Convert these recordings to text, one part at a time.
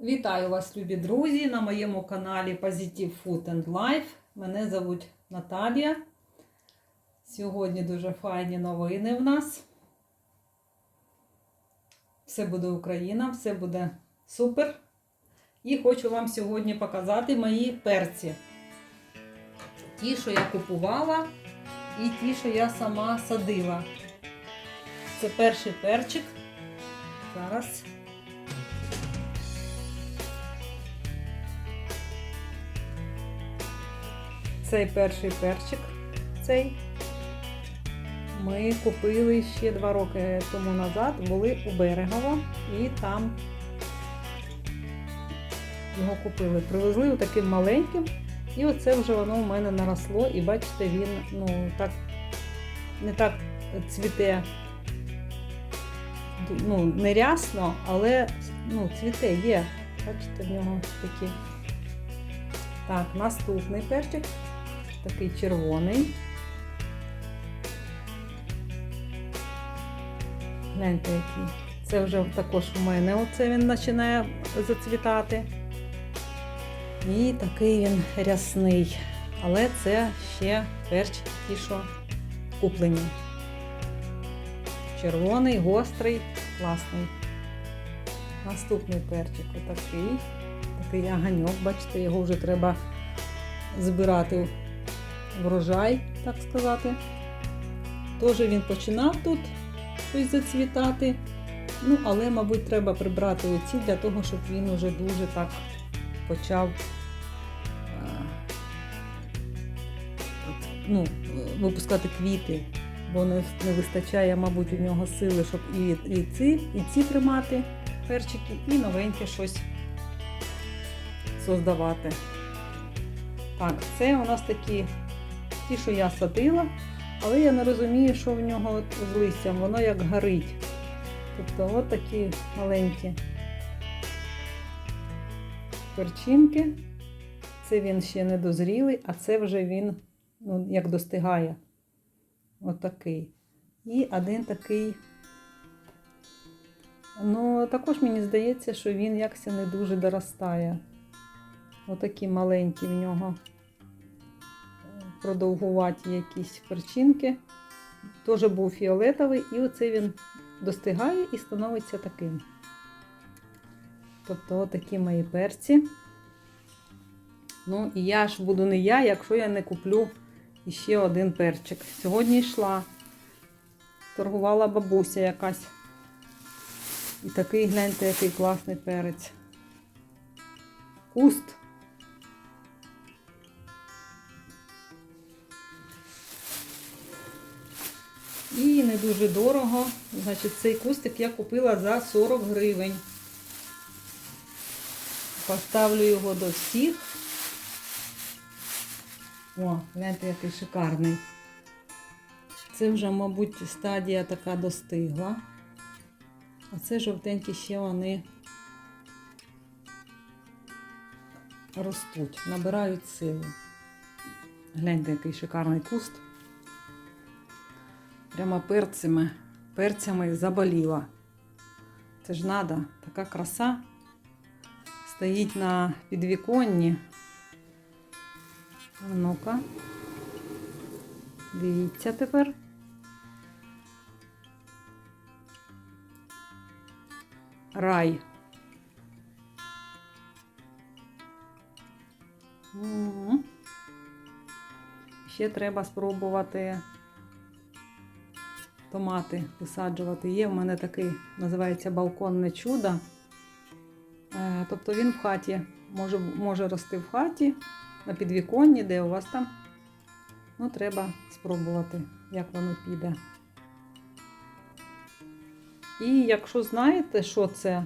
Вітаю вас, любі друзі, на моєму каналі Positive Food and Life. Мене звуть Наталія. Сьогодні дуже файні новини в нас. Все буде Україна, все буде супер. І хочу вам сьогодні показати мої перці. Ті, що я купувала, і ті, що я сама садила. Це перший перчик. Зараз. Цей перший перчик, цей ми купили ще два роки тому назад, були у Берегово і там його купили. Привезли таким маленьким, і оце вже воно у мене наросло, і бачите, він ну, так не так цвіте, ну, не але ну, цвіте є. Бачите, в нього такі. Так, наступний перчик такий червоний. Гляньте, який. Це вже також у мене оце він починає зацвітати. І такий він рясний. Але це ще перч ті, що куплені. Червоний, гострий, класний. Наступний перчик отакий. Такий аганьок, бачите, його вже треба збирати врожай, так сказати. Теж він починав тут щось зацвітати. Ну, але, мабуть, треба прибрати оці для того, щоб він уже дуже так почав е, ну, випускати квіти, бо не, не вистачає, мабуть, у нього сили, щоб і, і, ці, і ці тримати перчики, і новеньке щось создавати. Так, це у нас такі ті, що я садила, але я не розумію, що в нього от з листям, воно як горить. Тобто от такі маленькі перчинки. Це він ще не дозрілий, а це вже він ну, як достигає. Отакий. І один такий. Ну, також мені здається, що він якось не дуже доростає. Отакі маленькі в нього продовгуваті якісь перчинки. Теж був фіолетовий, і оце він достигає і становиться таким. Тобто, отакі мої перці. Ну, і я ж буду не я, якщо я не куплю ще один перчик. Сьогодні йшла, торгувала бабуся якась. І такий, гляньте, який класний перець. Куст. І не дуже дорого. Значить, цей кустик я купила за 40 гривень. Поставлю його до всіх. О, гляньте, який шикарний. Це вже, мабуть, стадія така достигла. А це жовтенькі ще вони ростуть, набирають силу. Гляньте, який шикарний куст. Прямо перцями, перцями заболіла. Це ж надо, така краса. Стоїть на підвіконні. Ну-ка. Дивіться тепер. Рай. Ще треба спробувати томати висаджувати. Є в мене такий, називається балконне чудо. Е, Тобто він в хаті може, може рости в хаті, на підвіконні, де у вас там. Ну, треба спробувати, як воно піде. І якщо знаєте, що це,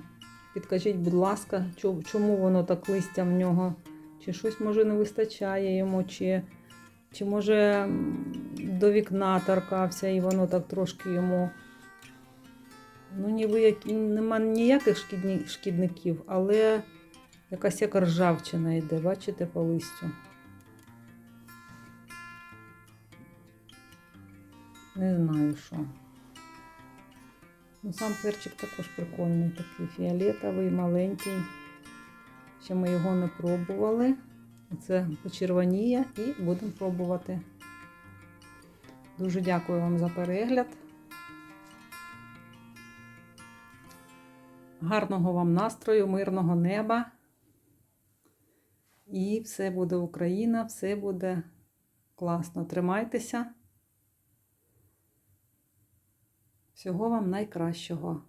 підкажіть, будь ласка, чому воно так листя в нього, чи щось може не вистачає йому, чи, чи може до вікна торкався і воно так трошки йому. Ну, ніби як, нема ніяких шкідні, шкідників, але якась як ржавчина йде, бачите, по листю. Не знаю що. Ну, сам перчик також прикольний, такий фіолетовий, маленький. Ще ми його не пробували. Це почервоніє і будемо пробувати. Дуже дякую вам за перегляд. Гарного вам настрою, мирного неба. І все буде Україна, все буде класно. Тримайтеся. Всього вам найкращого.